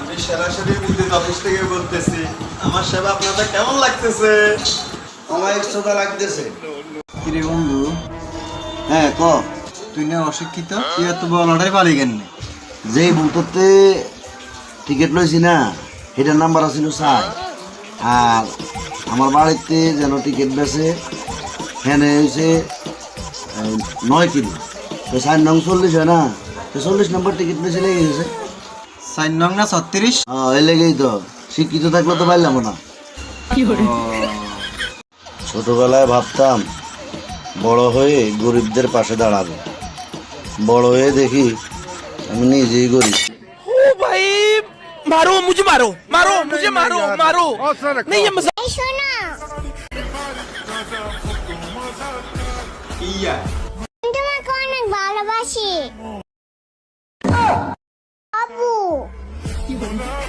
আমি সরাসরি বিদ্যুৎ অফিস থেকে বলতেছি। আমার সেবা আপনাদের কেমন লাগতেছে? আমার একশোটা লাগতেছে। কিরে বন্ধু? হ্যাঁ ক? তুই না অশিক্ষিত? তুই এত বড় লটারি পালি কেন যেই বুথতে টিকিট লইছি না সেটার নাম্বার আছিল স্যার। আর আমার বাড়িতে যেন টিকিট বেছে হ্যাঁ হয়েছে নয় কিলো। তো সাইন নং চল্লিশ হয় না? তো চল্লিশ নম্বর টিকিট বেশি লেগে গেছে। সাইন নং না ছত্রিশ। ওই লেগেই তো। শিক্ষিত থাকলে তো পারলাম না। ছোটবেলায় ভাবতাম বড় হয়ে গরিবদের পাশে দাঁড়াবো। বড় হয়ে দেখি আমি নিজেই গরিব। ভাই মারো মুঝে মারো মারো মুঝে মারো মারো। নেই ইয়া। তোমাকে অনেক ভালোবাসি। you. wouldn't